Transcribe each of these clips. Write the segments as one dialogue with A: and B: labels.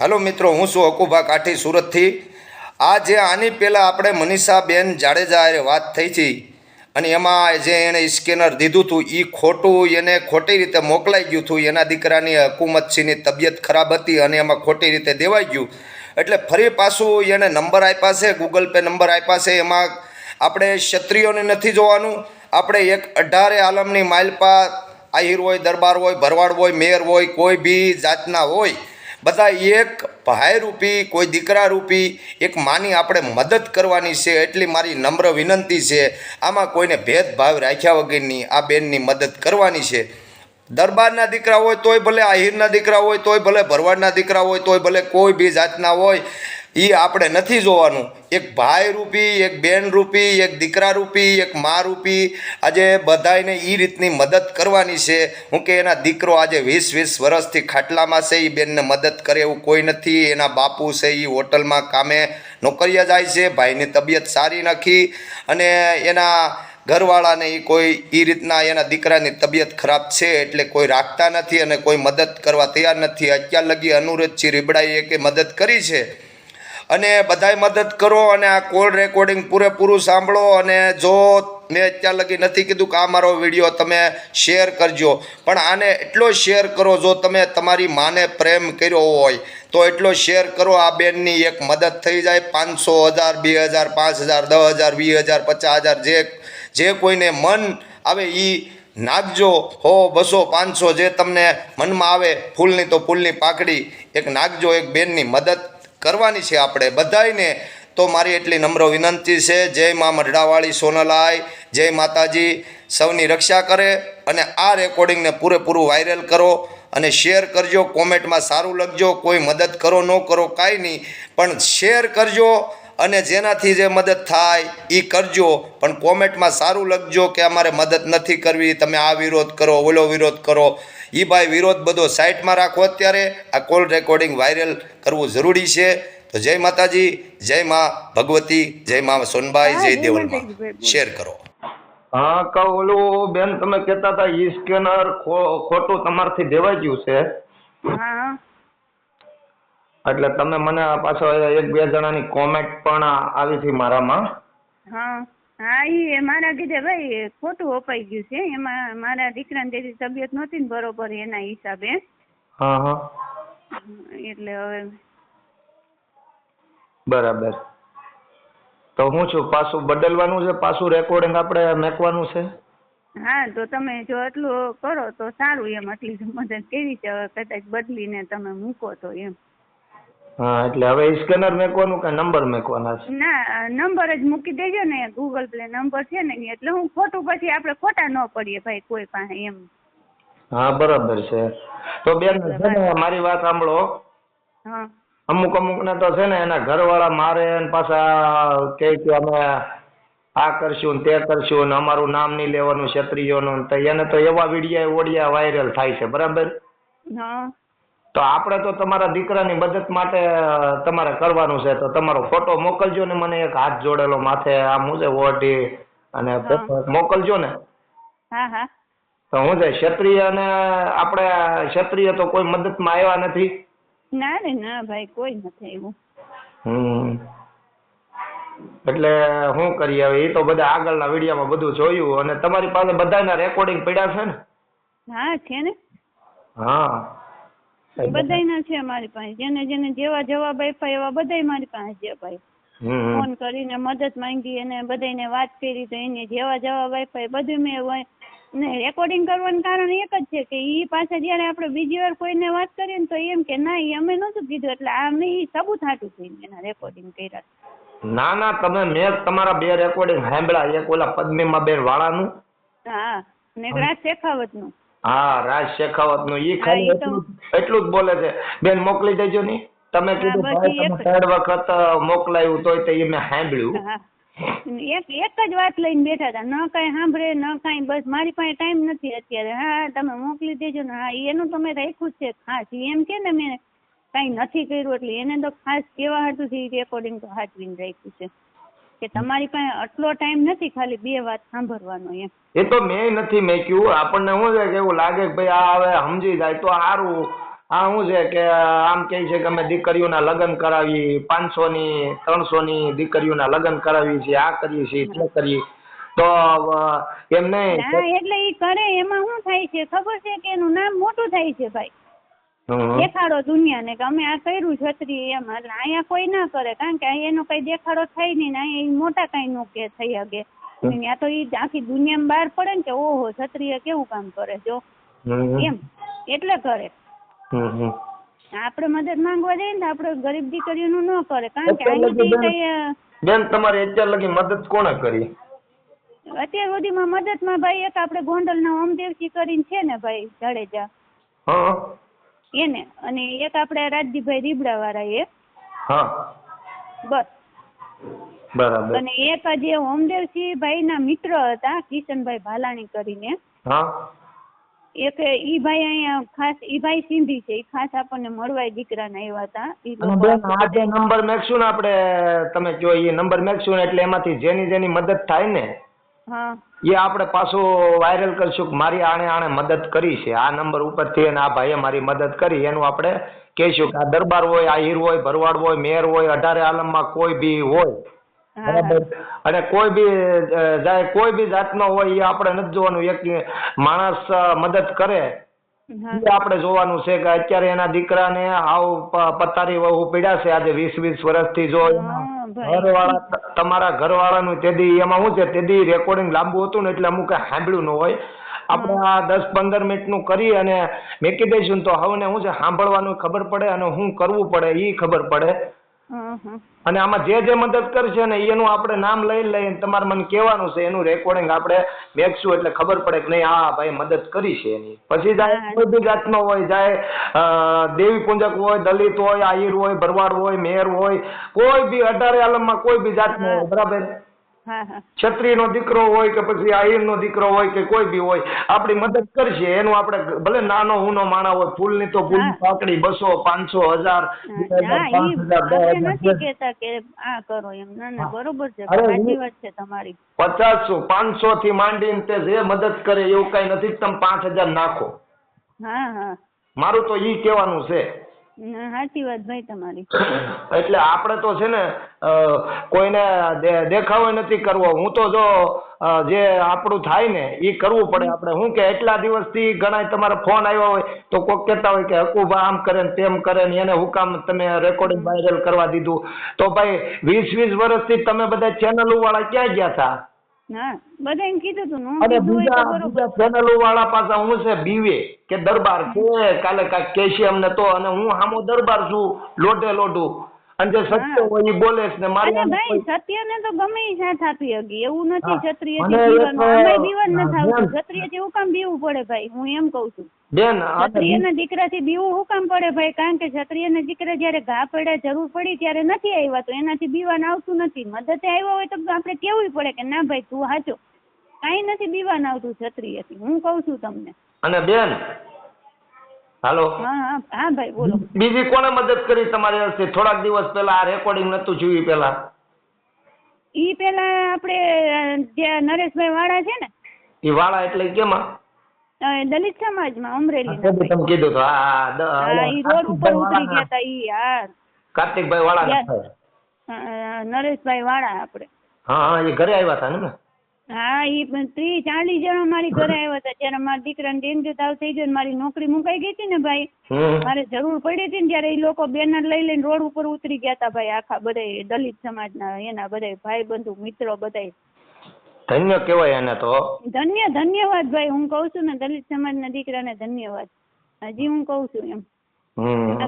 A: હાલો મિત્રો, હું છું અકુભા કાઠી સુરતથી. આ જે આની પહેલાં આપણે મનીષાબેન જાડેજા વાત થઈ હતી અને એમાં જે એણે સ્કેનર દીધું હતું એ ખોટું એને ખોટી રીતે મોકલાઈ ગયું હતું. એના દીકરાની હકુમતસિંહની તબિયત ખરાબ હતી અને એમાં ખોટી રીતે દેવાઈ ગયું. એટલે ફરી પાછું એણે નંબર આપ્યા છે, ગૂગલ પે નંબર આપ્યા છે. એમાં આપણે ક્ષત્રિયોને નથી જોવાનું. આપણે એક અઢારે આલમની માઇલપા આહિર હોય, દરબાર હોય, ભરવાડ હોય, મેયર હોય, કોઈ બી જાતના હોય બધા એક ભાઈ રૂપી કોઈ દીકરા રૂપી એક માની આપણે મદદ કરવાની છે, એટલી મારી નમ્ર વિનંતી છે. આમાં કોઈને ભેદભાવ રાખ્યા વગરની આ બેનની મદદ કરવાની છે. દરબારના દીકરા હોય તોય ભલે આહિરના દીકરા હોય તોય ભલે ભરવાડના દીકરા હોય તોય ભલે કોઈ બી જાતના હોય એ આપણે નથી જોવાનું. એક ભાઈ રૂપી, એક બેન રૂપી, એક દીકરા રૂપી, એક મા રૂપી. આજે બધાયને એ રીતની મદદ કરવાની છે. હું કે એના દીકરો આજે વીસ વીસ વર્ષથી ખાટલામાં છે એ બેનને મદદ કરે એવું કોઈ નથી. એના બાપુ છે એ હોટલમાં કામે નોકરીએ જાય છે, ભાઈની તબિયત સારી નથી. અને એના ઘરવાળાને એ કોઈ એ રીતના એના દીકરાની તબિયત ખરાબ છે એટલે કોઈ રાખતા નથી અને કોઈ મદદ કરવા તૈયાર નથી. અત્યાર લગી અનુરોધજી રીબડાઈએ કે મદદ કરી છે? અને બધાય મદદ કરો અને આ કોલ રેકોર્ડિંગ પૂરેપૂરું સાંભળો અને જો મેં અત્યાર લગી નથી કીધું કે આ મારો વીડિયો તમે શેર કરજો. પણ આને એટલો શેર કરો જો તમે તમારી માને પ્રેમ કર્યો હોય, તો એટલો શેર કરો આ બેનની એક મદદ થઈ જાય. પાંચસો હજાર, બે હજાર, પાંચ હજાર, દસ હજાર, વીસ હજાર, પચાસ હજાર, જે જે કોઈને મન આવે એ નાખજો. હો, બસો, પાંચસો જે તમને મનમાં આવે ફૂલની તો ફૂલની પાકડી, એક નાખજો એક બેનની મદદ. કરવાની છે આપણે બધાયને. તો મારી એટલી નમ્ર વિનંતી છે. જય મા મઢડાવાળી સોનલાય. જય માતાજી. સૌની રક્ષા કરે અને આ રેકોર્ડિંગને પૂરેપૂરું વાયરલ કરો અને શેર કરજો, કોમેન્ટમાં સારું લખજો, કોઈ મદદ કરો, ન કરો, કાંઈ નહીં. પણ શેર કરજો અને જેનાથી જે મદદ થાય એ કરજો. પણ કોમેન્ટમાં સારું લખજો કે અમારે મદદ નથી કરવી. તમે આ વિરોધ કરો, ઓલો વિરોધ કરો. એ ભાઈ વિરોધ બધો સાઇટમાં રાખો અત્યારે. આ કોલ રેકોર્ડિંગ વાયરલ કરવું જરૂરી છે. તો જય માતાજી જય મા ભગવતી જય મા સોનબાઈ જય દેવલમાં. શેર કરો.
B: હા કહું ઓલું બેન તમે કહેતા હતા ઈ સ્કેનર ખોટું તમારથી દેવાઈ ગયું છે. એટલે તમે મને પાછો એક બે જણાની કોમેન્ટ પણ આવી હતી મારામાં.
C: હા. હા ઈ મારા કીધે ભાઈ ખોટું અપાઈ ગયું છે. એમાં મારા દીકરાની તેથી તબિયત નહોતી ને બરોબર એના હિસાબે. એટલે હવે
B: બરાબર. તો હું છું પાછું બદલવાનું છે? પાછું રેકોર્ડિંગ આપણે મેકવાનું છે?
C: હા તો તમે જો એટલું કરો તો સારું એમ. આટલી મદદ કેવી છે હવે કદાચ બદલીને તમે મૂકો તો એમ.
B: હા એટલે હવે સ્કેનર મેકવાનું કે નંબર મેકવાના છે?
C: ના નંબર જ મૂકી દેજો ને ગૂગલ પ્લે નંબર છે ને એટલે હું ખોટું પછી આપણે ખોટા ન પડીએ ભાઈ કોઈ પાસે એમ.
B: હા બરાબર છે. તો બેન છે ને મારી વાત સાંભળો.
C: હા.
B: અમુક અમુક ને તો છે ને એના ઘરવાળા મારે ને પાછા કહે કે અમે આ કરશું ને તે કરશું ને અમારું નામ નહીં લેવાનું ક્ષત્રિયોનું ને તો એને તો એવા વિડીયા ઓડિયા વાયરલ થાય છે. બરાબર?
C: હા.
B: તો આપણે તો તમારા દીકરાની મદદ માટે તમારે કરવાનું છે. તો તમારો ફોટો મોકલજો ને મને એક હાથ જોડેલો માથે આમ હું છે ઓઢી અને મોકલજો ને.
C: હા હા.
B: તો હું છે ક્ષત્રિય અને આપણે ક્ષત્રિય તો કોઈ મદદમાં આવ્યા નથી?
C: ના રે ના ભાઈ કોઈ નથી આવ્યું.
B: હમ. એટલે શું કરીએ હવે? એ તો બધા આગળના વિડીયોમાં બધું જોયું. અને તમારી પાસે બધાના રેકોર્ડિંગ પડ્યા છે ને?
C: હા છે ને.
B: હા.
C: બધાયના છે મારી પાસે. જેને જેને જેવા જવાબ આપ્યા એવા બધાય મારી પાસે છે ભાઈ. ફોન કરીને મદદ માંગી અને બધાને વાત કરી તો એને જેવા જવાબ આપ્યા એ બધું મેં ને રેકોર્ડિંગ કરવાનું કારણ એક જ છે કે એ પાછા જ્યારે આપણે બીજી વાર કોઈને વાત કરીએ ને તો એમ કે ના એ અમે નહોતું કીધું. એટલે આ મેં ઈ સબૂત હાટું થઈને એના રેકોર્ડિંગ કર્યા.
B: ના ના તમે મેં તમારા બે રેકોર્ડિંગ સાંભળ્યા. એક ઓલા પદ્મિમા બેન વાળાનું.
C: હા ને એક શેખાવત શેખાવતનું.
B: હા રાજ શેખાવતનું ઈ ખાલી એટલું એટલું જ બોલે છે. બેન મોકલી દેજો ની. તમે કીધું ભાઈ તમે ત્રણ વખત મોકલાયું તોય તે મેં સાંભળ્યું.
C: એક એક જ વાત લઈને બેઠા હતા. ન કાંઈ સાંભળે ન કાંઈ બસ મારી પાસે ટાઈમ નથી અત્યારે. હા તમે મોકલી દેજો ને. હા એનું તો મેં રાખ્યું જ છે. ખાસ એમ કે ને મેં કાંઈ નથી કર્યું એટલે એને તો ખાસ કેવા હતું રેકોર્ડિંગ તો હાચવીને રાખ્યું છે. કે તમારી પાસે આટલો ટાઈમ નથી ખાલી બે વાત સાંભળવાનો એમ.
B: એ તો મેં નથી મેક્યું આપણને શું છે કે એવું લાગે કે ભાઈ આ હવે સમજી જાય તો સારું. આ શું છે કે આમ કહે છે કે અમે દીકરીઓના લગ્ન કરાવી પાંચસો ની ત્રણસો ની દીકરીઓના લગ્ન કરાવી છે આ કરીએ છીએ તે કરીએ. તો એમને એમ નહીં.
C: એટલે એ કરે એમાં શું થાય છે? ખબર છે કે એનું નામ મોટું થાય છે ભાઈ. દેખાડો દુનિયાને કે અમે આ કર્યું છત્રી એમ. એટલે અહીંયા કોઈ ના કરે કારણ કે એનો કઈ દેખાડો થાય નહીં ને અહીંયા મોટા કઈ નું કે થઈ શકે. ત્યાં તો એ આખી દુનિયામાં બહાર પડે ને કે ઓહો ક્ષત્રિય કેવું કામ કરે જો. એમ. એટલે કરે. આપણે મદદ માંગવા જઈએ ને આપડે આપણે ગરીબ દીકરીઓનું ન કરે કારણ કે અહીંથી કઈ
B: બેન તમારે અત્યાર લગી મદદ કોણે કરી?
C: અત્યાર સુધીમાં મદદમાં ભાઈ એક આપણે ગોંડલના ઓમદેવજી કરીને છે ને ભાઈ જાડેજા.
B: હા.
C: એને અને એક આપણે રાજદીભાઈ રીબડા વાળા એ.
B: હા.
C: બસ.
B: બરાબર.
C: અને એક જે ઓમદેવસિંહ ભાઈના મિત્ર હતા કિશનભાઈ ભાલાણી કરીને.
B: હા.
C: એક ઈ ભાઈ અહીંયા ખાસ ઈ ભાઈ સિંધી છે ઈ ખાસ આપણને મળવાય દીકરા દીકરાને આવ્યા હતા.
B: આ જે નંબર મેકશું ને આપણે તમે જો એ નંબર મેકશું એટલે એમાંથી જેની જેની મદદ થાય ને એ આપણે પાછું વાયરલ કરશું કે મારી આણે આણે મદદ કરી છે. આ નંબર ઉપરથી અને આ ભાઈએ મારી મદદ કરી. એનું આપણે કહીશું કે આ દરબાર હોય હીર હોય ભરવાડ હોય મેર હોય અઢારે આલમમાં કોઈ બી હોય બરાબર? અને કોઈ બી જાય કોઈ બી જાતનો હોય એ આપણે નથી જોવાનું. એક માણસ મદદ કરે. એ આપણે જોવાનું છે કે અત્યારે એના દીકરાને આવ પથારી પતારી વહુ પીડ્યા છે. આજે વીસ વીસ વર્ષથી જો. ઘરવાળા તમારા ઘરવાળાનું તેદી એમાં શું છે? તેદી રેકોર્ડિંગ લાંબુ હતું ને એટલે અમુક સાંભળ્યું ન હોય. આપણે આ દસ પંદર મિનિટનું કરી અને મેકી દઈશું તો હવને શું છે? સાંભળવાનું ખબર પડે અને શું કરવું પડે એ ખબર પડે. અને આમાં જે જે મદદ કરશે ને એનું આપણે નામ લઈ લઈને તમારે મને કહેવાનું છે એનું રેકોર્ડિંગ આપણે મેકશું એટલે ખબર પડે કે નહીં આ ભાઈ મદદ કરી છે એની. પછી જાય
C: હા.
B: કોઈ બી જાતનો હોય જાય દેવી પૂંજક હોય દલિત હોય આહિર હોય ભરવાડ હોય મેર હોય કોઈ બી અઢારે આલમમાં કોઈ બી જાતનો હોય બરાબર?
C: હા હા
B: ક્ષત્રિયનો દીકરો હોય કે પછી આહિરનો દીકરો હોય કે કોઈ બી હોય આપણી મદદ કરશે. એનું આપણે ભલે નાનો ઊનો માણા હોય ફૂલની તો
C: ફૂલ
B: પાકડી બસો પાંચસો હજાર બે હજાર,
C: હા
B: પાંચ
C: ઈ
B: હજાર, દસ
C: આપણે નથી
B: હજાર.
C: કે આ કરો એમ. ના ના બરોબર છે સાચી વાત છે તમારી.
B: પચાસો પાંચસો થી માંડીને તે જે મદદ કરે એવું કઈ નથી તમે પાંચ હજાર નાખો.
C: હા હા.
B: મારું તો ઈ કહેવાનું છે.
C: સાચી વાત ભાઈ તમારી.
B: એટલે આપણે તો છે ને કોઈને દેખાવો નથી કરવો. હું તો જો જે આપણું થાય ને એ કરવું પડે આપણે. હું કે એટલા દિવસથી ઘણા તમારા ફોન આવ્યા હોય, તો કોક કહેતા હોય કે હકુભા આમ કરે ને તેમ કરે ને એને હું કામ તમે રેકોર્ડિંગ વાયરલ કરવા દીધું. તો ભાઈ વીસ વીસ વર્ષથી તમે બધા ચેનલો વાળા ક્યાં ગયા હતા
C: હા બધાને કીધું તું હું
B: અને બીજા બીજા ચેનલો વાળા પાછા હું છે બીવે કે દરબાર છે કાલે કાંઈક કહેશે અમને તો અને હું હામો દરબાર છું લોઢે લોઢું. અને જો સત્ય હોય એ બોલે છે ને મારી
C: અને ભાઈ સત્યને તો ગમે એ સાથ આપી હગી એવું નથી ક્ષત્રિય જીવનમાં આમાંય બીવન ન
B: થાવું
C: ક્ષત્રિય જેવું કામ બીવું પડે ભાઈ હું એમ કહું છું.
B: બેન
C: ક્ષત્રિયના દીકરાથી બીવું હું કામ પડે ભાઈ? કારણ કે ક્ષત્રિયના દીકરા જ્યારે ઘા પડ્યા જરૂર પડી ત્યારે નથી આવ્યા તો એનાથી બીવાન આવતું નથી. મદદે આવ્યા હોય તો આપણે કેવું પડે કે ના ભાઈ તું હાચો કાંઈ નથી બીવાન આવતું ક્ષત્રિયથી. હું કઉ છું તમને.
B: અને બેન હાલો.
C: હા હા ભાઈ બોલો.
B: બીજી કોને મદદ કરી તમારી હસ્તે થોડાક દિવસ પહેલા આ રેકોર્ડિંગ નતું જોયું પહેલા.
C: ઈ પેલા આપણે જે નરેશભાઈ વાળા છે ને?
B: એ વાળા એટલે કેમાં?
C: દલિત સમાજમાં અમરેલી
B: તમે કીધું તો. હા,
C: ઈ રોડ ઉપર ઉતરી ગયા તા ઈ હા.
B: કાર્તિકભાઈ વાળા.
C: નરેશભાઈ વાળા આપણે.
B: હા હા એ ઘરે આવ્યા હતા ને?
C: હા ઈ પણ ત્રીસ ચાલીસ જણા મારી ઘરે આવ્યા હતા. જ્યારે મારા દીકરાને ડેન્ગ્યુ તાવ થઈ ગયો મારી નોકરી મુકાઈ ગઈ હતી ને ભાઈ મારે જરૂર પડી હતી ને ત્યારે એ લોકો બેનર લઈ લઈને રોડ ઉપર ઉતરી ગયા હતા ભાઈ આખા બધા દલિત સમાજના એના બધા ભાઈ બંધુ મિત્રો બધા
B: ધન્ય કહેવાય એને તો.
C: ધન્ય ધન્યવાદ ભાઈ હું કહું છું ને દલિત સમાજના દીકરાને ધન્યવાદ. હજી હું કહું છું એમ.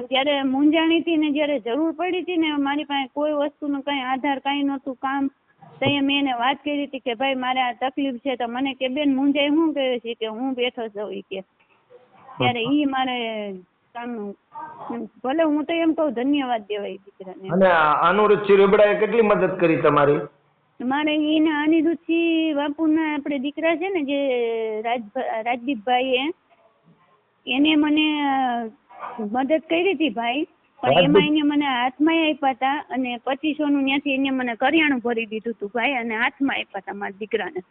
C: જયારે મુંજાણી હતી ને જયારે જરૂર પડી હતી ને મારી પાસે કોઈ વસ્તુનો કઈ આધાર કઈ નહોતું કામ તો મેં એને વાત કરી હતી કે ભાઈ મારે આ તકલીફ છે તો મને કે બેન મૂંઝાઈ શું કહે છે કે હું બેઠો છું ઈ કે. ત્યારે ઈ મારે કામનું ભલે હું તો એમ કહું ધન્યવાદ દેવાય દીકરાને.
B: અને અનુરૂધ રીબડાએ કેટલી મદદ કરી તમારી?
C: મારે એને અનિરુચિ બાપુના આપણે દીકરા છે ને જે રાજ રાજદીપભાઈ એ એને મને મદદ કરી હતી ભાઈ. પણ એમાં એને મને હાથમાં આપ્યા હતા અને પચીસો નું ત્યાંથી એને મને કરિયાણું ભરી દીધું હતું ભાઈ અને હાથમાં આપ્યા હતા મારા દીકરાને.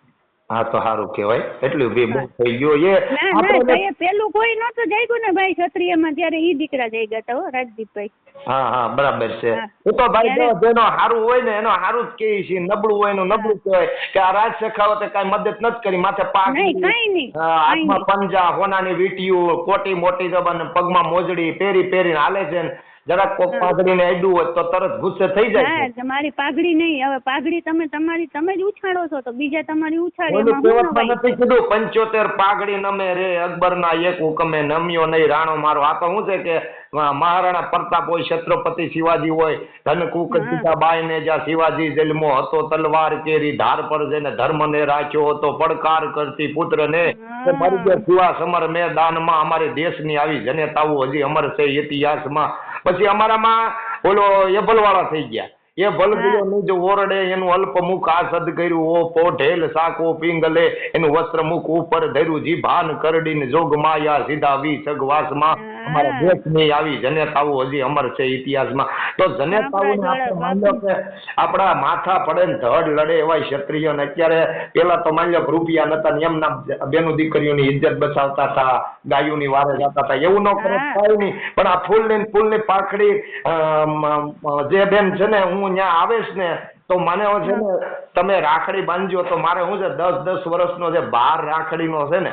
B: હા તો સારું કહેવાય. એટલું બે બહુ થઈ ગયો એ
C: ના પેલું કોઈ નહોતું જાગ્યું ને ભાઈ ક્ષત્રિયમાં ત્યારે ઈ દીકરા જઈ ગયા હો રાજદીપભાઈ.
B: હા હા બરાબર છે.
C: હું.
B: તો ભાઈ જેનો સારું હોય ને એનો સારું જ કહે છે. નબળું હોય એનું નબળું કહેવાય. કે આ રાજ શેખાવતે કાંઈ મદદ નથી કરી માથે પાક
C: નહીં કાંઈ નહીં
B: હાથમાં પંજા હોનાની વીંટીયું કોટી મોટી જબાન પગમાં મોજડી પહેરી પહેરીને હાલે છે ને. જરાક કોક પાઘડીને આડ્યું હોય તો તરત ગુસ્સે થઈ જાય
C: હા તમારી પાઘડી નહીં. હવે પાઘડી તમે તમારી તમે જ ઉછાળો છો તો બીજા તમારી ઉછાળે. એમાં હું નવાઈ
B: નથી કીધું પંચોતેર પાઘડી નમે રે અકબરના એક હુકમે નમ્યો નહીં રાણો મારો. આ તો શું છે કે અ, મહારાણા પ્રતાપ હોય છત્રપતિ શિવાજી હોય ધનકુક. સીતાબાઈ ને જ્યાં શિવાજી જન્મો હતો તલવાર કેરી ધાર પર જઈને ધર્મને રાખ્યો હતો પડકાર કરતી પુત્ર ને. મારી જે શિવા સમર મેદાનમાં અમારે દેશની આવી જનેતાઓ હજી અમર છે ઇતિહાસમાં પછી અમારામાં ઓલો એભલવાળા થઈ ગયા. એ ભલગીયો નિજ ઓરડે એનું અલ્પ મુખ આ સદ કર્યું ઓ પોઢેલ સાકો પિંગલે એનું વસ્ત્ર મુખ ઉપર ધર્યું જીભાન કરડીને જોગ માયા સીધા વી સગવાસમાં. અમારા દેશની આવી. જનેતાઓ હજી અમર છે ઇતિહાસમાં. તો જનેતાઓને
C: આપણા
B: માની લો કે આપણા માથા પડે ને ધડ લડે એવા ક્ષત્રિયો ને અત્યારે પેલા તો માની લો કે રૂપિયા નતા ને એમના બેનું દીકરીઓની ઇજ્જત બચાવતા હતા ગાયોની વારે જતા હતા. એવું ન કરે
C: હા.
B: નહીં. પણ આ ફૂલની ને ફૂલની પાખડી અમ, અમ, જે બેન છે ને હું ત્યાં આવેશ ને તો મને છે ને તમે રાખડી બાંધજો તો મારે શું છે દસ દસ વર્ષનો જે બાર રાખડીનો છે ને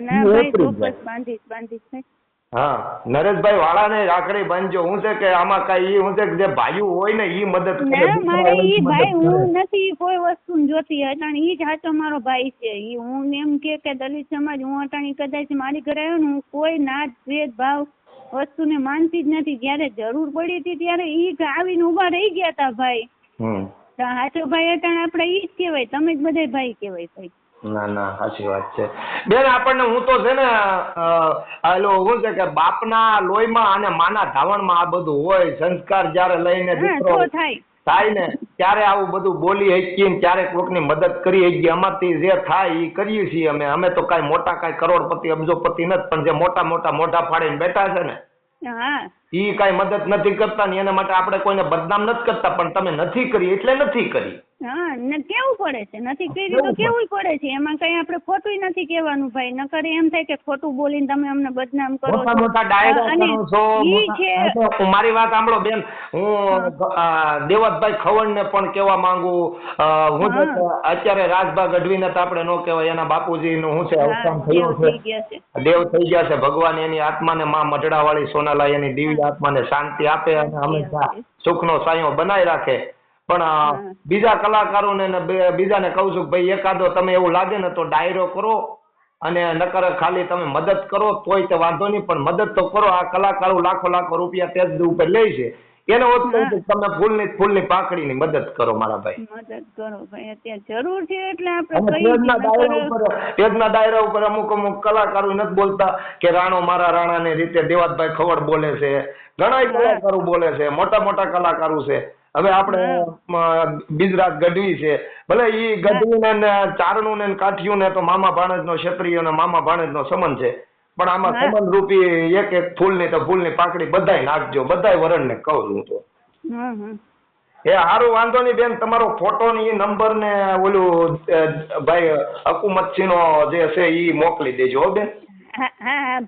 C: ના ભાઈ ચોક્કસ બાંધીશ બાંધીશ
B: હા નરેશભાઈ વાળાને રાખડી બાંધજો. હું છે કે આમાં કઈ ઈ હું છે કે જે ભાઈઓ હોય ને ઈ મદદ કરે.
C: ના મારે ઈ ભાઈ હું નથી કોઈ વસ્તુ જોતી અટાણ ઈ જ મારો ભાઈ છે. ઈ હું એમ કે કે દલિત સમાજ હું અટાણી કદાચ મારી ઘરે આવ્યો ને હું કોઈ નાત ભાવ વસ્તુને માનતી જ નથી. જ્યારે જરૂર પડી હતી ત્યારે ઈ આવીને ઊભા રહી ગયા તા ભાઈ. હાચો ભાઈ અટાણ આપણે ઈ જ કહેવાય. તમે જ બધા ભાઈ કહેવાય ભાઈ.
B: ના ના સાચી વાત છે. બેન આપણને હું તો છે ને અ, શું છે કે બાપના લોહીમાં અને માના ધાવણમાં આ બધું હોય સંસ્કાર જ્યારે લઈને દીકરો
C: થાય.
B: ને ત્યારે આવું બધું બોલી શકીએ ને ત્યારે કોકની મદદ કરી શકીએ અમારથી જે થાય એ કરીએ છીએ અમે. અમે તો કાંઈ મોટા કાંઈ કરોડપતિ અબજોપતિ નથી પણ જે મોટા મોટા મોઢા ફાડીને બેઠા છે ને
C: એ
B: ઈ કાંઈ મદદ નથી કરતા ને એના માટે આપણે કોઈને બદનામ નથી કરતા પણ તમે નથી કરી એટલે નથી કરી.
C: હા ને કેવું પડે છે? નથી કર્યું તો
B: કેવું
C: પડે? છે? એમાં કઈ આપણે ખોટું નથી કહેવાનું ભાઈ. નકર એમ થાય કે ખોટું બોલીને તમે અમને બદનામ કરો
B: મોટા મોટા ડાયરા કરો છો
C: ઈ છે
B: મારી વાત સાંભળો બેન. હું દેવતભાઈ ખવણને પણ કહેવા માંગુ. હું અત્યારે રાજભા ગઢવીને તો આપણે ન કહેવાય એના બાપુજીનું હું છે અવસાન
C: દેવ
B: થયું
C: છે.
B: દેવ થઈ ગયા છે. ભગવાન એની આત્માને માં મઢડાવાળી સોનાલા એની દિવ્ય આત્માને શાંતિ આપે અને હંમેશા સુખનો સાયો બનાવી રાખે. પણ બીજા કલાકારોને ને બીજાને કહું છું ભાઈ એકાદો તમે એવું લાગે ને તો ડાયરો કરો અને નકર ખાલી તમે મદદ કરો તોય તો વાંધો નહીં પણ મદદ તો કરો. આ કલાકારો લાખો લાખો રૂપિયા તેજ ઉપર લે છે. એને ઓછું તમે ફૂલની ફૂલની પાકડીની મદદ કરો મારા ભાઈ.
C: મદદ કરો ભાઈ અત્યારે જરૂર છે એટલે આપણે
B: તેજના ડાયરા ઉપર તેજના ડાયરા ઉપર અમુક અમુક કલાકારો નથી બોલતા કે રાણો મારા રાણાની રીતે દેવાતભાઈ ખવડ બોલે છે ઘણા કલાકારો બોલે છે મોટા મોટા કલાકારો છે. હવે આપણે અમ, બીજરાજ ગઢવી છે. ભલે ઈ ગઢવી ને ચારણું ને કાઠિયું ને તો મામા ભાણેજનો ક્ષત્રિય ને મામા ભાણેજનો સંબંધ છે. પણ આમાં. સંબંધ રૂપી એક એક ફૂલની તો ફૂલની પાકડી બધાય નાખજો બધાય વરણને કહું છું હું તો. એ સારું વાંધો નહીં બેન તમારો ફોટો ને એ નંબર ને ઓલું ભાઈ હકુમતસિંહ નો જે છે એ મોકલી દેજો હો બેન.
C: હા હા